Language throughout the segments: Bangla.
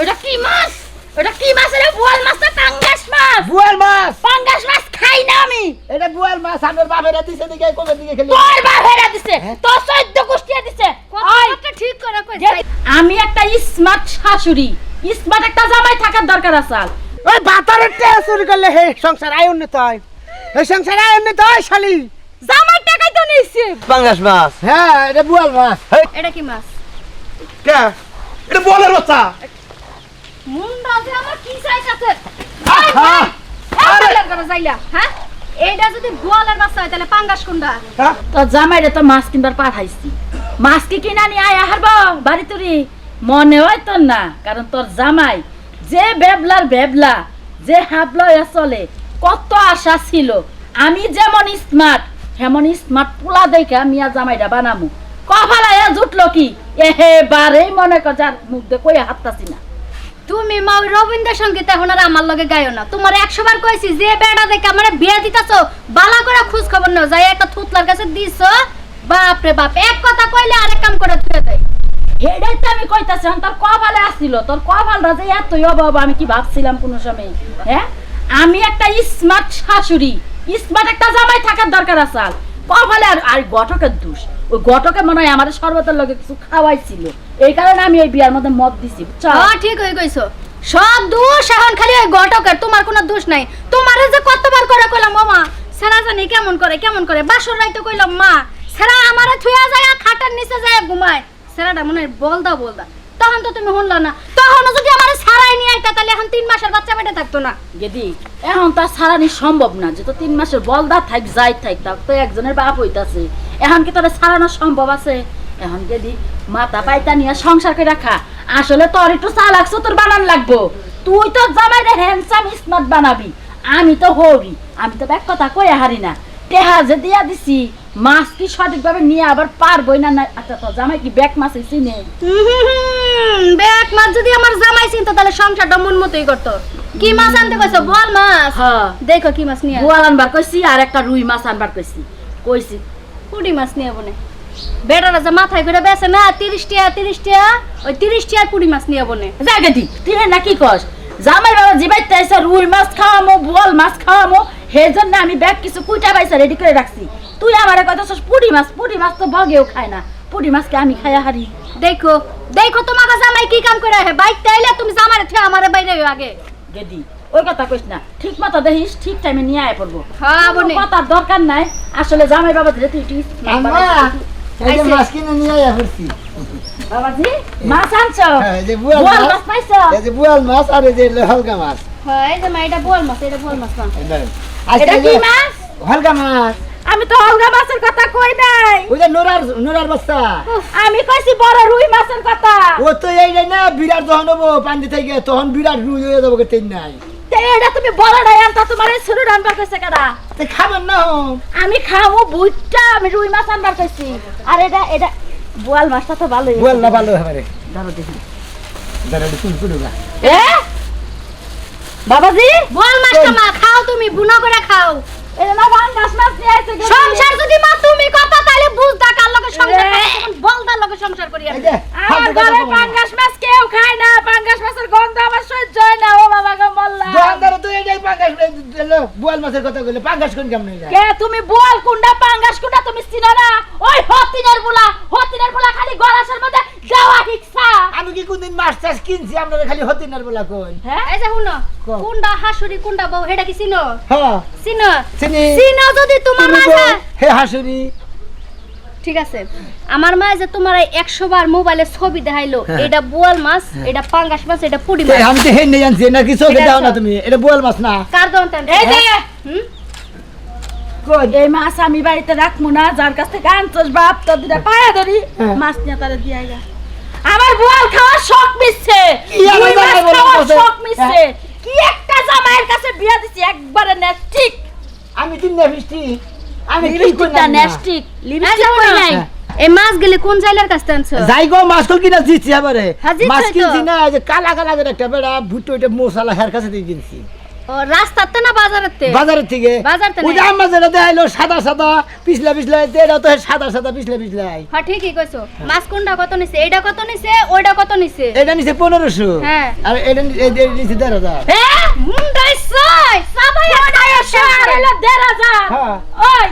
ওটা কি মাছ? ওটা কি মাছ? রে বোয়াল মাছ না পাঙ্গাস মাছ? বুয়াল মাছ! পাঙ্গাস মাছ খাই না আমি। এটা বুয়াল মাছ আমার বাপেরা দিছে দিকে কোন দিকে খেলি। তোর বাপেরা দিছে হ্যাঁ? তোর চৈদ্দ কুষ্টিয়া দিছে। ওই, ঠিক করে কই আমি একটা স্মার্ট শাশুড়ি স্মার্ট একটা জামাই থাকার দরকার আছে ওই বাতারের তে চুরি করলে হে সংসার আয় উন্নত হয়। এই সংসার আয় উন্নত হয় শালি। জামাই টাকাই তো নিছে পাঙ্গাস মাছ। হ্যাঁ এটা বুয়াল মাছ। এটা কি মাছ? কে? এটা বলের বাচ্চা। মুন্ডা যে আমার কি করে যাইলা হ্যাঁ? এইটা যদি গোয়ালের বাচ্চা হয় তাহলে পাঙ্গাস কোনটা তো জামাইরে তো মাছ কিনবার পাঠাইছি। মাছ কি কিনা নিয়ে আয় হারব বাড়ি তুরি। মনে হয় তোর না কারণ তোর জামাই যে বেবলার বেবলা যে হাবলা চলে কত আশা ছিল। আমি যেমন স্মার্ট হেমন স্মার্ট পোলা দেখে আর জামাইটা বানামু। কপালায় জুটলো কি? এহে বারেই মনে কর যার মুখ দিয়ে কই হাততাছি না। তুমি মা ওই রবীন্দ্র সংগীত এখন আর আমার লগে গায়ো না। তোমার একশো বার কইছি, যে বেড়া দেখে আমার বিয়ে দিতাছো, বালা করে খোঁজ খবর নাও। যাই একটা থুতলার কাছে দিছো, বাপ রে বাপ, এক কথা কইলে আরেক কাম করে থুয়ে দেয়। এটাই তো আমি কইতাছি তোর কপালে আসছিল তোর কপালটা যে এতই অভাব, আমি কি ভাবছিলাম কোনো সময়? হ্যাঁ? আমি একটা স্মার্ট শাশুড়ি। স্মার্ট একটা জামাই থাকার দরকার আছে। কপালে আর আর ঘটকের দোষ। ওই ঘটকে মনে হয় আমাদের সর্বতের লগে কিছু খাওয়াইছিল। এই কারণে আমি এই বিয়ার মধ্যে মদ দিছি হ্যাঁ ঠিক হয়ে কইছো সব দোষ এখন খালি ওই ঘটকের তোমার কোনো দোষ নাই। তোমার যে কতবার করে কইলাম মামা সেরা জানি কেমন করে কেমন করে? বাসর রাইতে কইলাম, মা সেরা আমারে থুয়া যায় খাটের নিচে যায় ঘুমায়। সেরাটা মনে বলদা বলদা। তখন তো তুমি শুনলো না। তখন যদি আমার সারাই নিয়ে আইতা, তাহলে এখন তিন মাসের বাচ্চা পেটে থাকতো না। গেদি, এখন তার সারানি সম্ভব না যে তো তিন মাসের বলদা থাক, যাই থাক, তার তো একজনের বাপ হইতাছে। এখন কি তোর সারানো সম্ভব আছে? এখন গেদি, মাথা পাইতা নিয়ে সংসার করে রাখা আসলে তোর একটু চালাক তোর বানান লাগবো। তুই তো জামাই রে হ্যান্ডসাম স্মার্ট বানাবি। আমি তো হবি। আমি তো এক কথা কই হারি না। টেহা যে দিয়া দিছি মাছ কি সঠিকভাবে নিয়ে আবার পারবই না আচ্ছা তো জামাই কি ব্যাক মাছ চিনে ব্যাগ মাছ যদি আমার জামাই চিনতো তাহলে সংসারটা মন মতোই করতো। কি মাছ আনতে কইছো? বল মাছ? হ্যাঁ। দেখো কি মাছ নিয়ে গোয়াল আনবার কইছি আর একটা রুই মাছ আনবার কইছি। কইছি। পুঁটি মাছ নিয়ে বনে বেটারা যে মাথায় করে বেছে না তিরিশ টিয়া তিরিশ টিয়া ওই তিরিশ টিয়ার পুঁটি মাছ নিয়ে বনে জাগে দি তুই না কি কস? জামাই বাবা জিবাইতে এসে রুই মাছ খাওয়ামো বোয়াল মাছ খাওয়ামো সেই জন্য আমি ব্যাগ কিছু কুইটা পাইসা রেডি করে রাখছি। তুই আমার কথা শোস পুঁটি মাছ পুঁটি মাছ তো বগেও খায় না। পুঁটি মাছকে আমি খাইয়া হারি। দেখো দেখো তোমার জামাই কি কাম করে বাইক তাইলে তুমি জামারে থে আমারে বাইরে আগে। গেদি ওই কথা কইস না। ঠিক মতো দেখিস ঠিক টাইমে নিয়ে আয় পড়ব। হ্যাঁ বনে। কথার দরকার নাই। আসলে জামাই বাবা দিলে তুই আইছে। মাছ কিনে নিয়ে আয়া ফিরছি বাবাজি মাছ আনছ? হ্যাঁ, এই যে বুয়াল মাছ। মাছ এই যে বুয়াল মাছ আর এই যে হালকা মাছ। হয় যে মা এটা বল মাছ এটা মাছ না এটা কি মাছ? হালকা মাছ। আমি তো অলগা মাছের কথা কই নাই। ওই যে নোরার নোরার বস্তা। আমি কইছি বড় রুই মাছের কথা। ও তো এই না বিরাট যখন হব পানি থেকে তখন বিরাট রুই হয়ে যাব তেন নাই। এটা তুমি বড় নাই আনতা তোমার এই ছোট রান্না কইছে কেডা? তে খাবেন না আমি খাব বুইটা আমি রুই মাছ আনবার কইছি। আর এটা এটা বোয়াল মাছটা তো ভালোই বুয়াল না ভালো হবে রে। ধরো দেখি। দাঁড়া তুই কুড়ু গা। এ? বাবাজি? বল মাছটা মা খাও তুমি বুনা করে খাও। এটা না পাঙ্গাস মাছ নিয়ে আইছে সংসার যদি মা তুমি কথা তাহলে বুঝদা কার লগে সংসার। করো, বলদার লগে সংসার করি এই আমি আমার ঘরে পাঙ্গাস মাছ কেউ খায় না পাঙ্গাস মাছের গন্ধ আমার সহ্য হয় না ও বাবা গো মল্লা। দোকানদারে তো এটাই পাঙ্গাস দিলো বুয়াল মাছের কথা কইলে পাঙ্গাস কোন কেমন যায়? কে তুমি বোয়াল কুন্ডা পাঙ্গাস কুন্ডা তুমি চিনো না? ওই হতিনের বুলা হতিনের বুলা খালি গলাসের মধ্যে যাওয়া আমি কি কোনদিন মাছ চাষ কিনছি? আপনারা খালি হতিনার বলা কোন হ্যাঁ? এই যে। কুন্ডা হাসুরি কুন্ডা বউ হেডা কি চিনো? হ্যাঁ। চিনো? চিনি। চিনো যদি তোমার মাঝে হে হাসুরি। ঠিক আছে। আমার মা যে তোমার একশো বার মোবাইলে ছবি দেখাইলো হ্যাঁ। এটা বোয়াল মাছ এটা পাঙ্গাস মাছ এটা পুডি মাছ। আমি তো হেন জানছি না দাও না তুমি? এটা বুয়াল মাছ না? কার এই যে! এই মাছ আমি বাড়িতে রাখব না যার কাছ থেকে আনছস বাপ তোর দিদা পায়া ধরি। হ্যাঁ। মাছ নিয়ে তারা দিয়ে আইগা আমার বোয়াল খাওয়ার শখ মিশছে। কি আবার রুই মাছ খাওয়ার শখ মিশছে। কি একটা জামাইয়ের কাছে বিয়া দিছি? একবারে নেস্টিক আমি তিন না মিষ্টি আমি কি লিপস্টিকটা করলাম না? নেস্টিক লিপস্টিক আচ্ছা, কই নাই। হ্যাঁ। এই মাছ গেলে কোন জাইলার কাছে আনছো? যাই গো মাছ কল কিনা দিচ্ছি এবারে হ্যাঁ, মাছ। কিনছি না এই যে কালা কালা একটা বেড়া ভুট্টো এটা মশলা হের কাছে দিয়ে কিনছি। ও রাস্তাতে না বাজারেতে? বাজারের থেকে? বাজারতে। ওই আম্মা যেটা দেখাইলো সাদা সাদা পিছলা পিছলা এটা তো সাদা সাদা পিছলা পিছলাই হ্যাঁ ঠিকই কইছো। মাছ কোনটা কত নিছে? এইটা কত নিছে? ওইটা কত নিছে? এটা নিছে 1500 হ্যাঁ। আর এটা নিছে এই- এই নিচে দেড় হাজার। হ্যাঁ? মুন্ডাই সই সবাই দেড় হাজার। হ্যাঁ। ওই,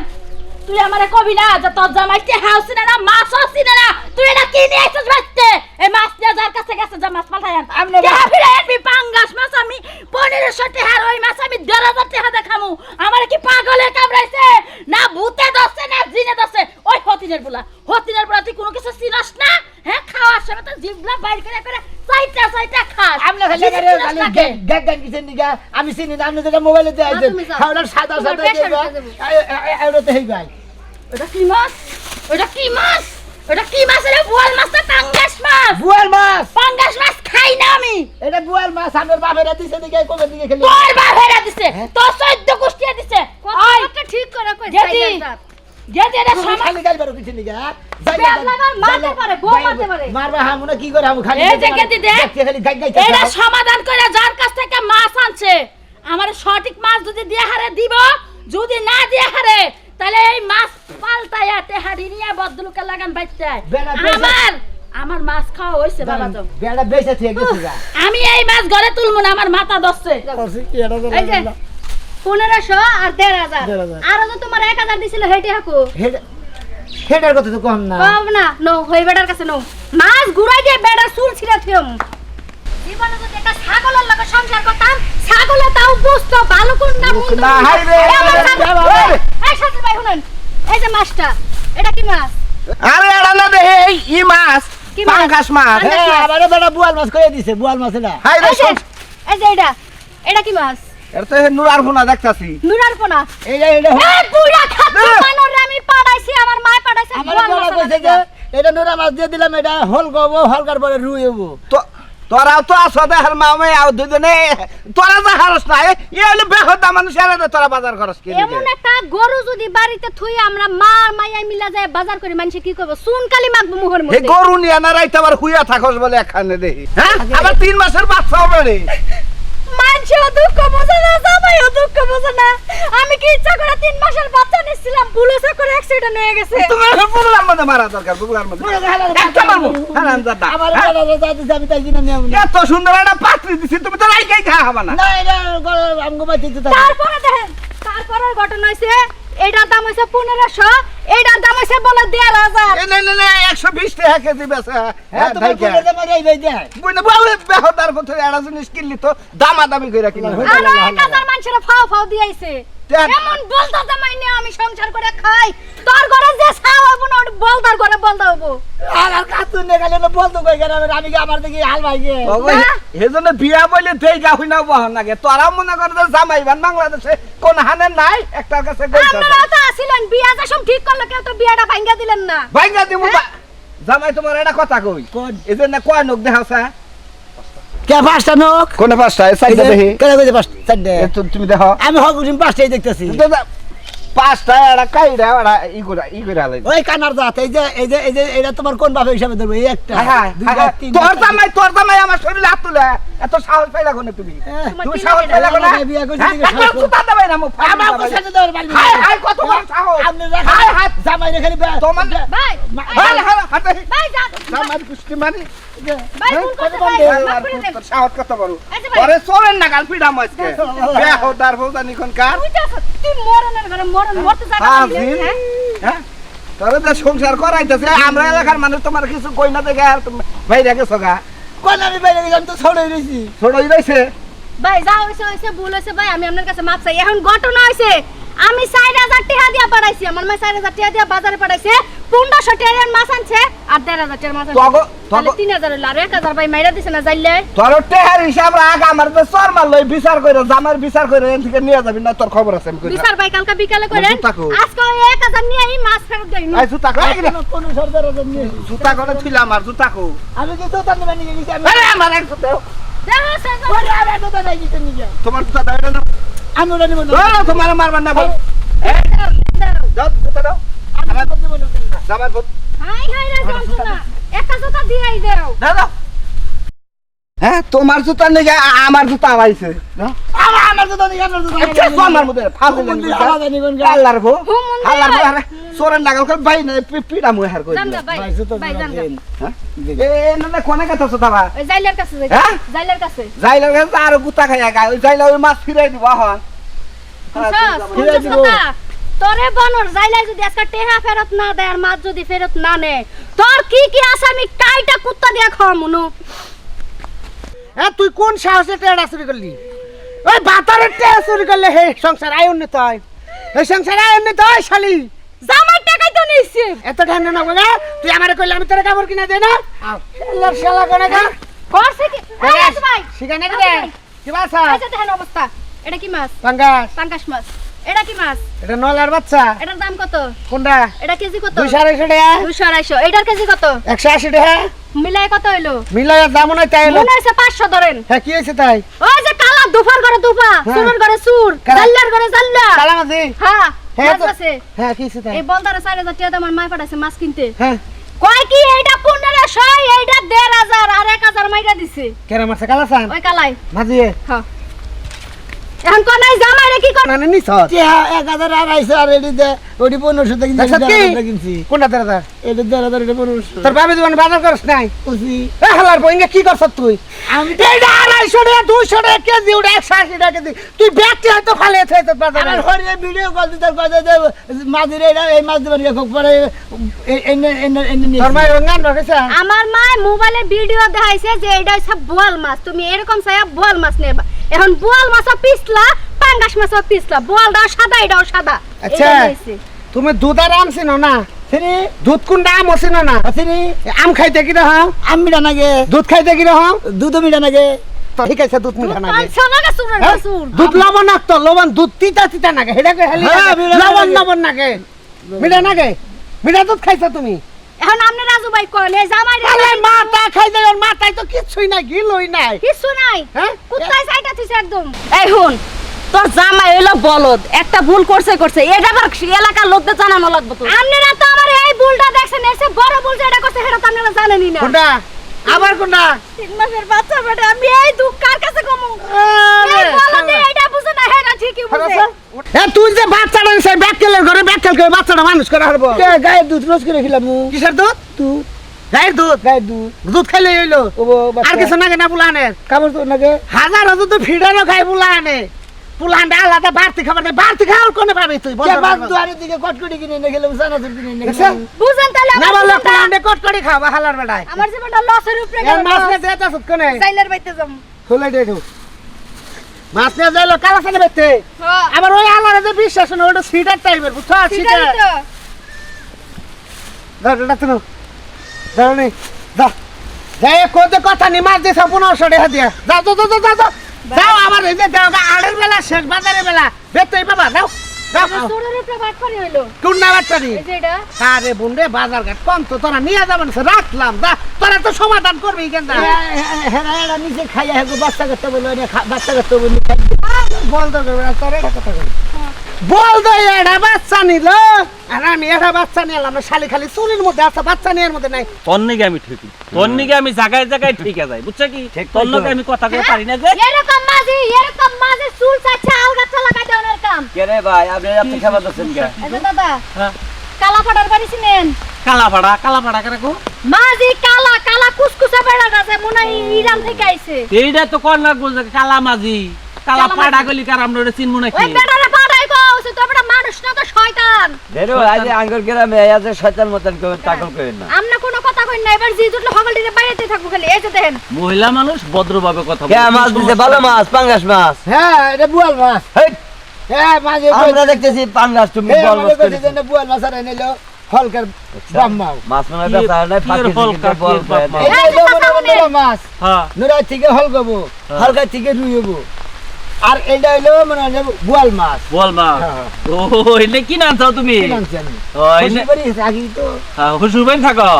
তুই আমারে কবি না যে তোর জামাই হাউস চিনে না মাছ চিনে না তুই এটা কি নিয়ে আইছিস বাড়িতে? এই মাছ নিয়ে যার কাছে গেছে যা মাছ পাঠাই আন মাছ- ফিরে আনবি? পাঙ্গাস মাছ আমি পনেরোশো টেহার ওই মাছ আমি দেড় হাজার টেহা দেখামু। আমার কি পাগলে কামড়াইছে? না ভূতে ধরছে না জিনে ধরছে। ওই হতিনের বুলা হতিনের বুলা তুই কোনো কিছু চিনস না? হ্যাঁ খাওয়ার সময় তো জিভলা বাইর করে করে চাইটা চাইটা খাস। খালি খালি গ্যাগ- গ্যাগ আমি চিনি না আপনি যেটা মোবাইলে দিয়ে আইছেন খাওয়ার সাদা সাদা দিবা, এ- এটা তো হেই ভাই ওটা কি মাছ? ওটা কি মাছ? ওটা কি মাছ? রে বোয়াল মাছ না পাঙ্গাস মাছ? বুয়াল মাছ! পাঙ্গাস মাছ খাই না আমি। এটা বুয়াল মাছ আমার বাপেরা দিছে দিকে কবে দিকে খেলি? তোর দিছে হ্যাঁ? তোর চৈদ্দ কুষ্টিয়া দিছে। ওই ঠিক করে কই গেদি। গেদি এটা তুমি খালি গাল কিছু নিগা যাই মারতে পারে, বউ মারতে পারে। মারবা হামু কি করে হামু খালি এই যে গেদি দেখ। খালি গাই গাই এটা সমাধান করে যার কাছ থেকে মাছ আনছে। আমার সঠিক মাছ যদি দিয়ে হারে দিব যদি না দিয়ে হারে তাহলে এই মাছ পাল্টাইয়া তেহারি নিয়ে বদলুকে লাগান। আমার আমার মাছ খাওয়া হইছে বাবা তো। বেড়া বেঁচে থেকে গেছে আমি এই মাছ ঘরে তুলবো না আমার মাথা এই যে পনেরোশো আর দেড় হাজার। আরও তো তোমার এক হাজার দিছিল হেঁটে হাকু। হেডার কথা তো কম না। কম না নো হই বেটার কাছে নো মাছ ঘুরাই দিয়ে বেটার চুল ছিঁড়া থিয়ম। জীবনে যদি একটা ছাগলের লগে সংসার করতাম ছাগলে তাও বুঝতো ভালো কোন না মন্দ না, হাই রে, এই আমার হাই রে, ছাগল- বাবা, এই, এই শাশুড়ি ভাই শুনেন এই যে মাছটা এটা কি মাছ? আরে এড়া না দে এই ই মাছ মাছ? পাঙ্গাস মাছ। পাঙ্গাস হ্যাঁ বুয়াল মাছ দিছে বুয়াল মাছ না হাই রে এই যে এটা এটা কি মাছ? এটা তো নুরার ফোনা দেখতাছি। নুরার পোনা এই যে এটা এই বুড়া না। মানরে আমি পাড়াইছি আমার মা পাড়াইছে আমার বলা কইছে যে এটা নোরা মাছ দিয়ে দিলাম এটা হল গবো হলকার পরে রুই হব তো তোরাও তো আছো দেখার মামে আও দুজনে তোরা যা হারস না এ হলো বেহদা মানুষ এরা তোরা বাজার খরচ কি এমন একটা গরু যদি বাড়িতে থুই আমরা মা মাইয়া মিলা যায় বাজার করে মানুষে কি করব? চুন কালি মাখবো মুখের হে মধ্যে। গরু নিয়ে না রাইতে আবার হুইয়া থাকস বলে একখানে দেখি। হ্যাঁ? আবার তিন মাসের বাচ্চা হবে রে। মানুষও দুঃখ বোঝে না জামাইও দুঃখ বোঝে না। আমি কি ইচ্ছা করে তিন মাসের বাচ্চা নিচ্ছিলাম পুলিশে করে অ্যাক্সিডেন্ট হয়ে গেছে। তোমার বুগলার মধ্যে মারা দরকার বুগলার মধ্যে একটা মারবো। হ্যাঁ? দাদা আমার বেড়া যা আমি তাই কিনা নিয়ে এত সুন্দর একটা পাত্রী দিছি তুমি তো রাইকাই খা হবে না। না এটা আমগো বাচ্চা তো তারপরে দেখেন তারপরে ঘটনা হয়েছে এইটার দাম হইছে পনেরোশো এটার দাম হইছে বলে দেড় হাজার। এ না না না একশো বিশ টাকা কেজি বেচা। হ্যাঁ হ্যাঁ বেহদার কথা এরা জিনিস কিনলি তো দামা দামি করে কিনা হইল। আরও এক হাজার মানুষের ফাও ফাও দিয়েছে। এমন বলতা জামাই নিয়ে আমি সংসার করে খাই। তোর ঘরে যে ছাও হব না বলতার ঘরে বলতা হব আর আর কাতু নে গেলে না বলতো কই গেল আমি কি আমার দিকে হাল ভাই গে এজন্য বিয়া বলে তেই গা হইনা বহন লাগে। তোরা মনে করে যে জামাইবান বাংলাদেশে কোন হানে নাই একটার কাছে গইছে আপনারাও তো আসিলেন বিয়া যখন ঠিক করল কেউ তো বিয়াটা ভাঙ্গা দিলেন না। ভাইঙ্গা দিমু জামাই তোমার এটা কথা কই। কোন? এজন্য কয় নোক দেখাছা কে পাঁচটা নোক কোন পাঁচটা? সাইডে দেখি। কেন কইতে পাঁচটা চারটে? তুমি দেখো। আমি হক উঠিম পাঁচটাই দেখতেছি। পাঁচটা এটা কাইরা এটা ই করে ই করে আলাই। ওই কানার দাঁত এই যে এই যে এই যে এটা তোমার কোন ভাবে হিসাবে ধরবে? এই একটা হ্যাঁ, তোর দামাই তোর দামাই আমার শরীরে হাত তুলে। এত সাহস পাইলা কোনে তুমি। তুমি সাহস পাইলা কোনে? আমাকে বিয়ে হ্যাঁ, দিকে সাহস কুতা দেবে না মুখ আমার দেবে। সাথে দেওয়ার বাড়ি হাই, হাই, কত বড় সাহস। আপনি হাই, হাই, জামাই রে খালি বে- তোমার ভাই হাই, হাই, হাতে। ভাই যা জামাই কুস্তি মারি ভাই হ্যাঁ, ভাই? তোর সাহস কত বড়? ভাই। চলেন না গাল কোন তুই ঘরে মরতে জায়গা হ্যাঁ? হ্যাঁ? তোর সংসার করাইতেছে আমরা এলাকার মানুষ তোমার কিছু কই না দেখে আর তুমি বাইরে গেছো গা। কোন আমি বাইরে গেছি আমি তো ছড়াই রইছি। ছড়াই রয়েছে ভাই যা হয়েছে হইছে ভুল হয়েছে ভাই আমি আপনার কাছে মাপ চাই। এখন ঘটনা হয়েছে আমি চার হাজার টাকা দিয়া পাঠাইছি আমার মা চার হাজার টাকা দিয়া বাজারে পাঠাইছে পনেরোশো টাকার মাছ আনছে আর দেড় হাজার টাকার মাছ আনছে তিন হাজার হইল আর এক হাজার ভাই মাইরা দিছে না যাইলে তোর টেহার হিসাব রাখ আমার তো চর মারলো বিচার করে জামার বিচার করে এখান থেকে নিয়ে যাবি না তোর খবর আছে আমি কই দিলাম। বিচার ভাই কালকে বিকালে করেন জুতা কই? আজকে এক হাজার নিয়ে এই মাছ ফেরত দেয় আই জুতা কো কোনো- সর্দার ওজন নেই। জুতা করে থুইলাম আর জুতা কো আমি কি তো তার নিবে নিয়ে গেছি আমি আরে আমার এক জুতা ওরে, আরে, তো তার নাই কিছু নিয়ে। তোমার জুতা নাও। আমি ওটা নিবো না। তোমার মারবার না বল দাও জুতা দাও আমার আমি নিবো না। জামার ভূত হাই হাই রে যন্ত্রণা একটা জোতা দিয়াই দাও দাও হ্যাঁ তোমার জুতা নেই আমার জুতা আমাইছে আমার আমার তো আমার তো আচ্ছা আমার মধ্যে ফালতু হুমুন্দি আলাদা নিবেন গা। আল্লাহর গো আল্লাহর গো সোরেন লাগাল করে ভাই না পিড়া মুই হার কই ভাই ভাই, ভাই জোড়া জানগা দেন। হ্যাঁ? এ না কোনে কথা তো তাবা ওই জাইলার কাছে যাই। হ্যাঁ? জাইলার কাছে। আর গুতা খাইয়া গায় ওই যাইলা ওই মাছ ফিরাই দিব হন? ফিরে দিব। তোরে বনর জাইলাই যদি আজকে টেহা ফেরত না দেয় আর মাছ যদি ফেরত না নেয় তোর কি কি আছে আমি টাইটা কুত্তা দিয়া খাওয়া মনু হ্যাঁ তুই কোন সাহসে টেড়া চুরি করলি? ওই বাতারের টেড়া চুরি করলে হে সংসার আয় উন্নত হয় এই সংসার আয় উন্নত হয় শালি। জামার টাকাই তো নিছে এত ঠান্ডা না বলে তুই আমারে কইলে আমি তোর কাপড় কিনা দেই না। শালার শালা কোনে কা করছে কি ভাই শিখানে কি কি বাসা? আচ্ছা দেখেন অবস্থা। এটা কি মাছ? পাঙ্গাস। পাঙ্কাশ মাছ। এটা কি মাছ? এটা নলার বাচ্চা। এটার দাম কত? কোনটা? এটা কেজি কত? দুইশো আড়াইশো টাকা। দুশো আড়াইশো। এটার কেজি কত? একশো আশি টাকা। মিলাই কত হইল? মিলাইয়া দাম নয় তাই হইল। মনে হইছে 500 ধরেন। হ্যাঁ কি হইছে তাই? ওই যে কালা দুফার করে দুফা সুমন করে সুর জাল্লার করে জাল্লা। কালা মাঝি হ্যাঁ হ্যাঁ হ্যাঁ কি হইছে তাই? এই বলদারে চার হাজার টাকা দিয়ে আমার মাই পাঠাইছে মাছ কিনতে। হ্যাঁ। কয় কি এইটা পনেরো ছয় এইটা দেড় হাজার আর এক হাজার মাইরা দিছে। কেরা মারছে? কালা সান ওই কালাই। মাঝি হ্যাঁ। এখন কোন জামাই রে কি কর মানে আর কিনছি কোনটা তোর বাবা জীবন বাজার নাই? এ হালার বইঙ্গা কি করছ তুই? আমি টাকা টাকা কেজি ওটা একশো আশি টাকা কেজি। তুই ব্যাগটি হয়তো ফালে তোর বাজারে। ভিডিও কল দিতে কথা দে মাঝির এটা এই মাছ পরে এনে এনে এনে তোর রেখেছে আমার মা মোবাইলে ভিডিও দেখাইছে যে এটা সব বোয়াল মাছ। তুমি এরকম চাইয়া বোয়াল মাছ নেবা। এখন বোয়াল মাছও পিছলা পাঙ্গাস মাছও পিছলা। বোয়ালটাও সাদা এটাও সাদা। আচ্ছা। তুমি দুধ আর আম চিনো না? সিনি দুধ কোনটা আম চিনো না? সিনি আম খাইতে কি রহম আম মিঠা নাগে। দুধ খাইতে কি রহম দুধ মিঠা নাগে। তো ঠিক আছে দুধ মিঠা নাগে। হ্যাঁ? দুধ লবণাক্ত লবণ দুধ তিতা তিতা নাগে। হেডা কে হেলি হ্যাঁ, লবণ। লবণ নাগে। মিঠা নাগে? মিঠা দুধ খাইছো তুমি? এখন আপনি রাজু ভাই কোন এই জামাই রে আরে মাথা খাইতে ওর মাথায় তো কিছুই নাই গিলই নাই। কিছু নাই। হ্যাঁ? কুত্তায় সাইটা থিছে একদম। এই হুন তোর জামাই হইল বলদ একটা ভুল করছে করছে। এটা আবার এলাকার লোকদের জানানো লাগবে তো আপনারা তো আমার এই ভুলটা দেখছেন এসে বড় ভুল যেটা করছে সেটা তো আপনারা জানেনই না। কোনটা আবার কোনটা তিন মাসের বাচ্চা বেটা আমি এই দুঃখ কার কাছে কমু? এই বলদে এটা বুঝে না হেটা ঠিকই বুঝে এ তুই যে বাচ্চাটা সেই ব্যাককেলের ঘরে ব্যাককেল করে বাচ্চাটা মানুষ করে হারবো। কে গায়ের দুধ রোজ করে খেলাম কিসের দুধ? দুধ গায়ের দুধ? গায়ের দুধ। দুধ খাইলে হইল আর কিছু নাগে না পুলানের কাপড় তো নাগে। হাজার হাজার তো ফিডারও খাই পুলানে। পুলানটা আলাদা বাড়তি খাবার নেই বাড়তি খাওয়ার কোনে পাবি তুই? বল কে বাদ দুয়ারের দিকে কটকটি কিনে এনে খেলাম সানাসুর কিনে এনে? খেলাম বুঝেন তাহলে না জীবনটা- পুলানটা কট খাওয়া হালার বেড়ায় আমার জীবনটা লসের উপরে গেল মাছ নিয়ে যেতে আসুক কোনে? সাইলের বাইতে যাম মাছ নিয়ে যাইলো কালা সাথে বেতে হ্যাঁ। আবার ওই আলাদা যে বিশ্বাস না ওটা সিটার টাইপের বুঝছ? সিটার। তো। দাও এটা তুমি দাও নি। দাও যাই কোতে কথা নি মাছ দিয়ে পনেরোশো টাকা দিয়া। যাও যাও যাও যাও যাও যাও এই যে আড়ের বেলা শেষ বাজারের বেলা। বেতেই বাবা যাও। যাও সুরের উপরে বাট করে হইল। কোন না বাচ্চারি এই যে এটা। আরে বুনরে বাজার ঘাট কম তো তোরা নিয়ে যাবেন সে রাখলাম যা। তোরা তো সমাধান করবি কেন হ্যাঁ হ্যাঁ খাইয়া হ্যাঁ বাচ্চা করতে বলে বাচ্চা করতে বলে বল। করবে তোর কথা কই। বল তো এটা বাচ্চা নিল। আর আমি এটা বাচ্চা নিলাম না শালি খালি চুলির মধ্যে আছে বাচ্চা নিয়ে মধ্যে নাই। তোর নিগে আমি ঠিক তোর নিগে আমি জায়গায় জায়গায় ঠিক আছে বুঝছ কি? লগে আমি কথা কই পারি না যে এরকম মাঝি এরকম মাঝি চুল চাচ্ছে আলগা চালা কাটে ওনার কাম কেরে ভাই আপনি আপনি খাবার দিচ্ছেন কে? দাদা হ্যাঁ। কালা ফাটার বাড়ি চিনেন? কালাপাড়া কালাপাড়া কেন কো? মাঝি কালা কালা কুসকুসে বেড়া আছে মনে হয় ইরান থেকে আইছে। এইটা তো কোন না বলছে কালা মাঝি। কালা কালা পাড়া মাঝি। গলি কার আমরা চিনমু নাকি? ওই বেটারে পাঠাই গো সে তো বেটা মানুষ না তো শয়তান। ধরো আজ আঙ্গুর গ্রামে আজ শয়তান মতন কেউ টাকল করেন না। আমনা কোনো কথা কই না এবার জি জুটলে হগল বাইরেতে থাকব খালি এই যে দেখেন। মহিলা মানুষ ভদ্রভাবে কথা কে বলে। মাছ দিতে ভালো মাছ পাঙ্গাস মাছ। হ্যাঁ এটা বুয়াল মাছ। হ্যাঁ মাঝে আমরা দেখতেছি পাঙ্গাস তুমি বল মাছ করে বুয়াল মাছ আর এনেলো ফলকার ব্রাহ্মাও। মাছ মনে কি- নাই ফাঁকি এর ফল ছিকিতে কার, বল কি এর বাপ মা? এটা মনে মাছ। হ্যাঁ। নোরা থেকে হল গবো থেকে রুইবো আর এটা হলো মানে বুয়াল মাছ। বল মা হ্যাঁ। ও এনে কি নাম চাও তুমি? খুশি করি থাকি তো। হুসুর থাকো।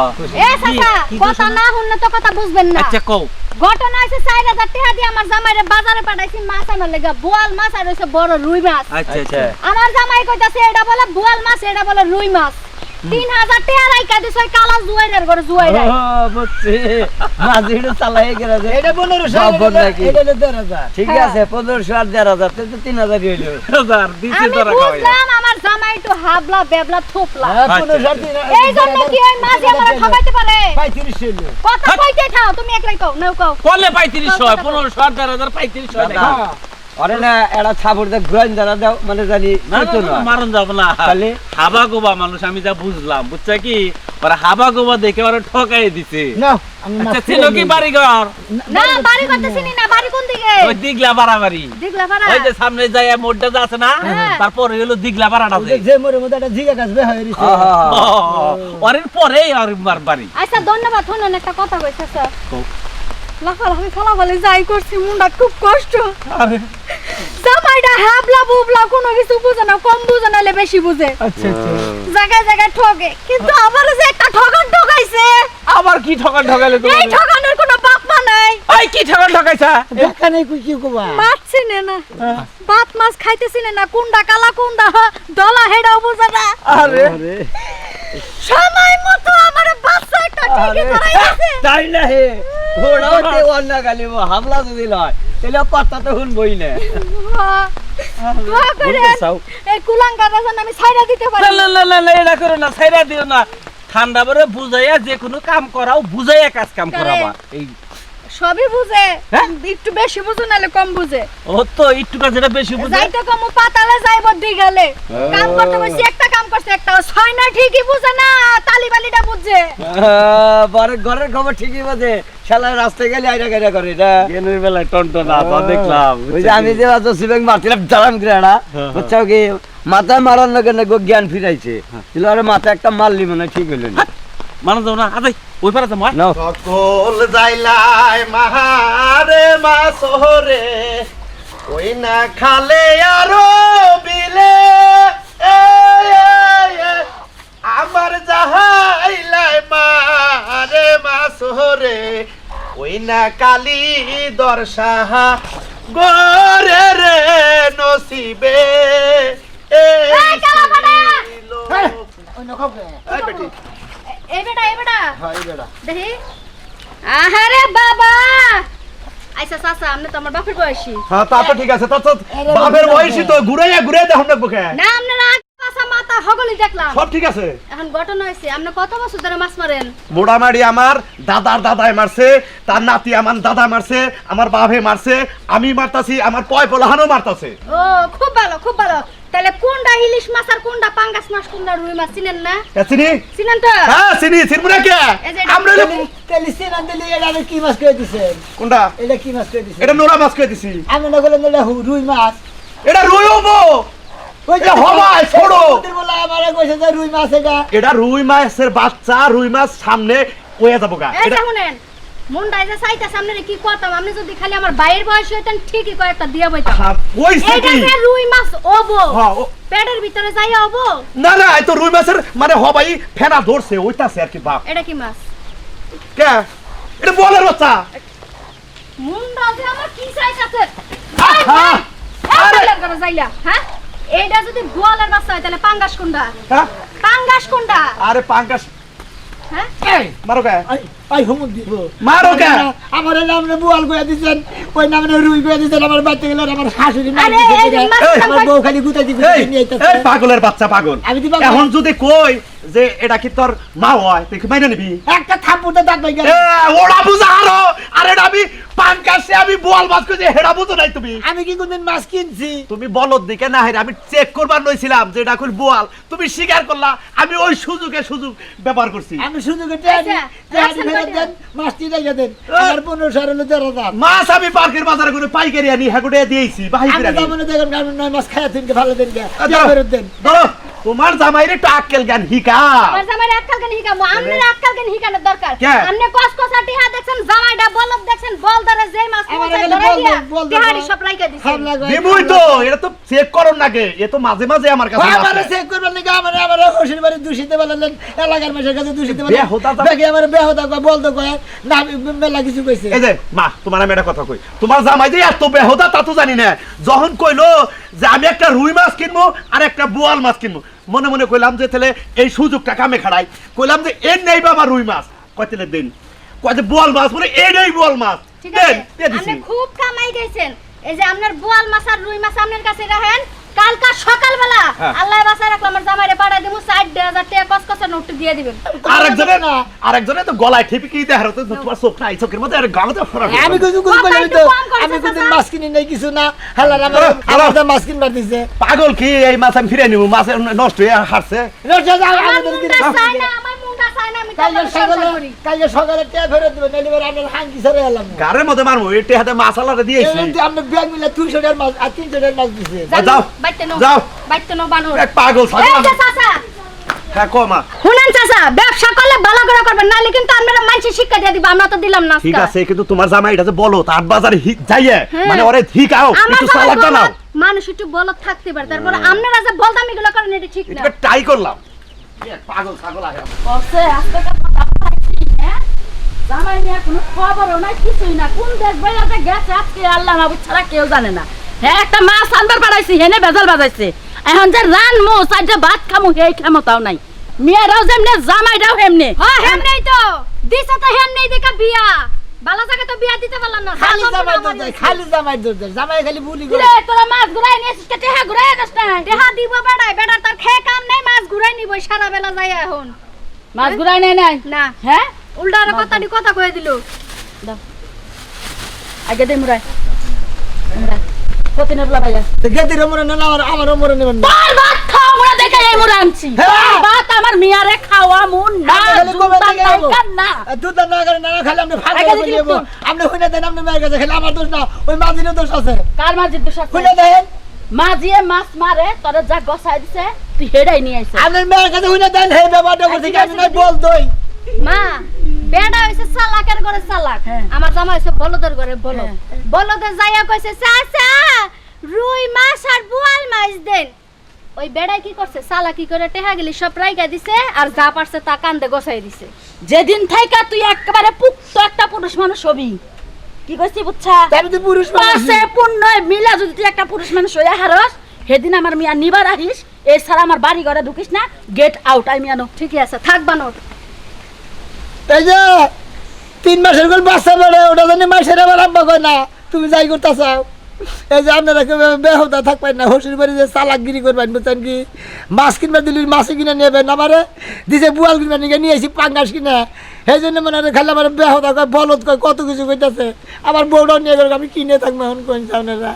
এ চাচা কথা না শুনলে তো কথা বুঝবেন না। আচ্ছা কও। ঘটনা আছে চার হাজার টাকা দিয়ে আমার জামাইরে বাজারে পাঠাইছি মাছ আনার লেগে। বোয়াল মাছ আর হইছে বড় রুই মাছ। আচ্ছা আচ্ছা আচ্ছা। আমার জামাই কইতাছে এটা বলে বোয়াল মাছ এটা বলে রুই মাছ। তিন হাজার টাকা রাইকা দিছ ওই কালা জুয়াইরের ঘরে জুয়াইরাই। ও, বুঝছি। মাঝিটা চালাই গেছে এটা পনেরোশো বাবর নাকি? এটা হলো দেড় হাজার। ঠিক আছে পনেরোশো আর দেড় হাজার তাহলে তো তিন হাজার হইল হাজার দিছি আমি তোরা খাওয়াই। বুঝলাম আমার জামাই একটু হাবলা বেবলা থোপলা। হ্যাঁ, পনেরোশো আর তিন এই জন্য কি ওই মাঝি আমার ঠকাইতে পারে? পঁয়ত্রিশ হইল কথা কইতে থাও তুমি একলাই কও নাও কও। পঁয়ত্রিশ হয় পনেরোশো আর দেড় হাজার পঁয়ত্রিশ হয় নাকি? দাদা, ওরে না এরা ছাপড় দিয়ে ঘুরাইন দাঁড়া দাও মানে জানি না, না, তো না, না। মারণ যাব না তাহলে? হাবা গোবা মানুষ আমি যা বুঝলাম বুঝছে কি ওরা হাবা গোবা দেখে ওরা ঠকাই দিছে না আচ্ছা চিনো কি বাড়ি ঘর না বাড়ি করতে চিনি না বাড়ি কোন দিকে ওই দিগলা বাড়াবাড়ি দিগলা পাড়া ওই যে সামনে মোড়টা আছে না হ্যাঁ। তারপরে হলো দিগলা বাড়াটা ওই যে যে মোড়ের মধ্যে একটা জিগা গাছ বের রয়েছে। ওরের পরে আর মার বাড়ি আচ্ছা ধন্যবাদ শুনুন একটা কথা কইছে স্যার কও। লাফালাফি ফালাফালি যাই করছি মুন্ডা খুব কষ্ট। জামাইটা হাবলা বুবলা কোনো কিছু বুঝে না কম বুঝে নাহলে বেশি বুঝে। আচ্ছা আচ্ছা। জায়গায় জায়গায় ঠকে কিন্তু আমার যে একটা ঠকান ঠকাইছে আবার কি ঠকান ঠকাইলে এই ঠকানোর কোনো বাপ মা নাই। ওই কি ঠকান ঠকাইছা এখানে কি কি কবা? মাছ চিনে না। ভাত মাছ খাইতে চিনে না কোনটা কালা কোনটা দলা হেডাও বুঝে না। আরে। সময় মতো আমার বাচ্চা একটা ঠিকই ধরাই গেছে তাই না হে? ওরাও তে অন্য গালিব হামলা যদি লয় তাহলে কথা তো শুনবই না। দোয়া করে এই কুলাঙ্গার রাজন আমি ছাইরা দিতে পারি। না না না না না এটা করো না ছাইরা দিও না। ঠান্ডা করে বুঝাইয়া যে কোনো কাম করাও বুঝাইয়া কাজ কাম করাবা। এই সবই বুঝে। হ্যাঁ? একটু বেশি বুঝে নালে কম বুঝে। ও তো একটুটা যেটা বেশি বুঝে। যাইতে কম পাতালে যাইব দিগালে। কাম করতে বসে একটা কাম করছে একটা। ছয় না ঠিকই বুঝে না তালি বালিটা বুঝছে বরের ঘরের খবর ঠিকই বাজে। শালার রাস্তায় গেলে আইরা গাইরা করে না গেনের বেলায় টনটনা তো দেখলাম ওই যে আমি যে আজ সিবেং মারছিলাম জারাম করে না? বুঝছ কি? মাথায় মারার লগে না জ্ঞান ফিরাইছে। ছিল আরে মাথায় একটা মারলি মনে হয় ঠিক হইল না। মানুষ যাও না আদাই ওই পারে যাব নাও। সকল যাইলাই মাহারে মা শহরে ওই না খালে আরও বিলে। এ, এ, এ, আমার যাহাইলাই মারে মা শহরে ওই না কালি দর্শাহা গরে রে নসিবে। এ এই কালা ফাটা! এই বেটি। এই বেটা এই বেটা হাই বেটা দেখি আহারে বাবা আইসা সাসা আমনে তো আমার বাপের বয়সী হ্যাঁ তা তো ঠিক আছে তা তো বাপের বয়সী তো ঘুরাইয়া ঘুরাই দেখুন না বুকে না আপনারা পাশা মাথা হগলি দেখলাম সব ঠিক আছে এখন ঘটনা হয়েছে আপনি কত বছর ধরে মাছ মারেন আমার দাদার দাদায় মারছে তার নাতি আমার দাদা মারছে আমার বাপে মারছে আমি মারতাছি আমার পয় পোলাহানও মারতাছে ও খুব ভালো খুব ভালো তাহলে কোনটা ইলিশ মাছ আর কোনটা পাঙ্গাস মাছ কোনটা রুই মাছ? চিনেন না? চিনি? চিনেন তো? হ্যাঁ চিনি চিনবো না কে? যে আমরা হইলো- তেলি সিনা দিলি এটা আমি কি মাছ করে দিছেন কোনটা এটা কি মাছ করে দিছেন এটা নোরা মাছ করে দিছি আমি না বললাম এটা রুই মাছ। এটা রুই হব। ওই এ হবাই, ছোড়ো। বলে আমারে কইছে যে রুই মাছ এটা। এটা রুই মাছের বাচ্চা রুই মাছ সামনে কয়ে যাব গা। এটা শুনেন মুন্ডাই যে সাইতা সামনে রে কি করতাম আপনি যদি খালি আমার বাইরের বয়স হইতেন ঠিকই কয়েকটা দিয়া বইতাম। হ্যাঁ, কইছে কি? যে রুই মাছ ওবো। হ্যাঁ, পেটের ভিতরে যাইয়া ওবো। না না এই তো রুই মাছের মানে হবাই ফেনা ধরছে ওইটাছে আর কি বাপ। এটা কি মাছ? কে? এটা বলের বাচ্চা। মুন্ডা যে আমার কি চাইতাছে! আরে! করে যাইলা হ্যাঁ? এইটা যদি গোয়ালের বাচ্চা হয় তাহলে পাঙ্গাস কোনটা? হ্যাঁ? পাঙ্গাস কোনটা? আরে পাঙ্কাস হ্যাঁ? মারো কে? আই হুমুক দিব। মারো কে? আমার নামে বুয়াল করে দিছেন। ওই নামে রুই করে দিছেন। আমার বাচ্চা গেলে আমার শাশুড়ি মার আরে, দিছে এই যে দিকে। মাছ আমার বউ খালি গুতাই দিবে এই নিয়ে আইতাছে। এই পাগলের বাচ্চা পাগল। এখন যদি কই যে এটা কি তোর মা হয় তুই কি মাইনে নিবি? একটা দাঁত ভাই বুঝা আরও। আর আমি আমি বোয়াল মাছ কইছি হেডা বুঝো নাই তুমি। আমি কি কোনদিন মাছ কিনছি? তুমি বলদ দিকে না হেরে আমি চেক করবার নইছিলাম যে এটা কই বোয়াল। তুমি স্বীকার করলা আমি ওই সুযোগে সুযোগ ব্যবহার করছি। আমি শুধু টেহারি টেহারি রাখছেন ফেরত কয়টা? দেন। মাছটি রেখে দেন। আমার দেড় হাজার মাছ আমি পার্কের বাজারে করে পাইকারি আনি হেগুড়ে দিয়েছি বাহি আমি যেমন দেখেন আমি নয় মাছ খাইয়া দিনকে ভালো দিনকে ফেরত দেন। ধরো, তোমার জামাইরে একটু আক্কেল জ্ঞান হিকা আমার জামাই আজকাল কেন হিকামো আপনার আজকাল কেন হিকানোর দরকার। কে? আপনি কস কসা টিহা দেখছেন জামাইটা বলদ দেখছেন বল ধরে যে মাছ ধরে দিয়া। সব রাইখা দিবই তো এটা তো চেক করুন নাকি? এ তো মাঝে মাঝে আমার কাছে আমার আসে। চেক করবেন নাকি? আমার আমার হোসের বাড়ি দূষিতে বললেন এলাকার মানুষের কাছে দূষিতে বেহুদা তো- দেখি আমার বেহতা কয় বলতো কয় না মেলা কিছু কইছে। এই যে মা তোমার আমি একটা কথা কই। তোমার জামাই যে এত বেহদা তা তো জানি না। যখন কইলো যে আমি একটা রুই মাছ কিনবো আর একটা বোয়াল মাছ কিনবো মনে মনে কইলাম যে তাহলে এই সুযোগটা কামে খাড়াই। কইলাম যে এর নেই বাবা রুই মাছ। কয় তাহলে দিন। কয় যে বোয়াল মাছ বলে এই নেই বোয়াল মাছ। ঠিক আছে। আপনি খুব কামাই গেছেন এই যে আপনার বোয়াল মাছ আর রুই মাছ আপনার কাছে রাখেন। কালকা সকালবেলা হ্যাঁ। আল্লাহ বাসায় রাখলাম আমার জামাইরে দিব ষাট হাজার টাকা কসকসে নোট দিয়ে দিবেন। আরেকজনে না আরেকজনে তো গলায় ঠেপে কি দেখার তো তোমার চোখ নাই চোখের মধ্যে আর গামতে ফরাক আমি কিছু কিছু বাবা, বলি তো আমি চাচা। মাছ কিনি নাই কিছু না। হালার আমার। আমার মাছ কিনবার দিছে। পাগল কি এই মাছ আমি ফিরে নিব মাছ নষ্ট হয়ে হারছে। রোজা যাও আমাদের মুন্ডা কিনে চাই না? আমার মুন্ডা চাই না আমি কালকে তারপরে সংসার সকালে কালকে সকালে টিয়া ফেরত দেবেন নাহলে এবার আপনার হাঙ্কি ছেড়ে এলাম। গারের মধ্যে মারবো এটি হাতে মাছ আলাদা দিয়েছি এমনিতে ব্যাগ মিলে দুইশো টাকার মাছ আর তিনশো টাকার মাছ দিছে। যাও, যাও। বাইতে নো বানর। এক পাগল এই ছাগল যে চাচা। হ্যাঁ কমা শুনেন চাচা ব্যবসা করলে ভালো করে করবেন নাহলে কিন্তু আমরা মানুষের শিক্ষা দিয়ে দিব আমরা তো দিলাম না ঠিক আছে কিন্তু তোমার জামাইটা যে বলো তার বাজারে যাইয়ে হ্যাঁ। মানে ওরে একটু চালাক মানুষ একটু বলদ থাকতে পারে তারপরে আপনারা যে বলদাম এগুলো করেন এটা ঠিক না। এটা ট্রাই করলাম। পাগল ছাগল আগে পাইছি হ্যাঁ? জামাই নিয়ে কোনো খবরও নাই কিছুই না। কোন দেশ বাইরে গেছে আজকে আল্লাহ মাবুদ ছাড়া কেউ জানে না। হ্যাঁ একটা মাছ আনবার পাঠাইছি হেনে বেজাল বাজাইছে। এখন যে রান মো সাইডে ভাত খামু সেই ক্ষমতাও নাই। মেয়েরাও যেমনে জামাইরাও হেমনে। হ্যাঁ হেমনেই তো। দিছে তো হেমনেই দেখা বিয়া। ভালো জায়গা তো বিয়া দিতে পারলাম না। খালি জামাই আমার দোষ খালি জামাই দোষ দেয়। জামাই খালি বুলি করে তোরা মাছ ঘুরাই নিয়েছিস কে? টেহা ঘুরাই আনিস না। দেহা দিব বেড়াই বেড়ার তার খেয়ে কাম নেই মাছ ঘুরাই নিব সারা বেলা যাই এখন। মাছ ঘুরাই নাই নাই? না। হ্যাঁ? উল্টা কথা দি কথা কয়ে দিল। আগে দে মুরাই মুরাই কতিনের বলা ভাইয়া তো গেদির মরে না আমার আমারও মরে নেবেন না। দেখে এই মুরা আনছি। হ্যাঁ। ভাত আমার মিয়ারে খাওয়া মুন না? না দুধ না করে না খালি আপনি ফাঁকা করে দেখি আপনি হইনা দেন আপনি মেয়ের কাছে খালি আমার দোষ না ওই মাঝিরও দোষ আছে। কার মাঝে দোষ আছে? হইনা দেন। মাঝিয়ে মাছ মারে তোরে যা গসাই দিছে তুই হেডাই নিয়ে আইছে আপনার মেয়ের কাছে হইনা দেন হে ব্যাপারটা করতে কি আমি নাই বল দই। মা বেড়া হইছে চালাকের ঘরে চালাক। হ্যাঁ। আমার জামা হইছে বলদের ঘরে বলদ। হ্যাঁ। বলদে যাইয়া কইছে চাচা রুই মাছ আর বোয়াল মাছ দেন। ওই বেড়াই কি করছে? চালা কি করে টেহা গেলি সব রাইগা দিছে আর যা পারছে তা কান্দে গোছাই দিছে। যেদিন থাইকা তুই একেবারে পুক্ত একটা পুরুষ মানুষ হবি। কি কইছি বুঝছা? আমি তো পুরুষ মানুষ। পাশে পূর্ণ মিলা যদি তুই একটা পুরুষ মানুষ হইয়া হারস সেদিন আমার মিয়া নিবার আহিস এই ছাড়া আমার বাড়ি ঘরে ঢুকিস না গেট আউট আমি আনো ঠিকই আছে থাক বানর। এই যে তিন মাসের গোল বাচ্চা বেড়ে ওটা জানি মাসের আবার আব্বা কয় না তুমি যাই করতে চাও। এই যে আপনারা বেহতা থাকবেন না হসুর বাড়ি যে চালাকগিরি করবেন, বুঝছেন কি? মাছ কিনবা দিলি মাছ কিনে নেবেন আমারে, দিছে বুয়াল কিনবা নিয়ে নিয়ে আসি পাঙ্গাস কিনে। সেই জন্য মানে খালি আমার বেহতা কয় বলত কয়, কত কিছু করতেছে আমার বউটাও নিয়ে গেল, আমি কিনে থাকব এখন কোন আপনারা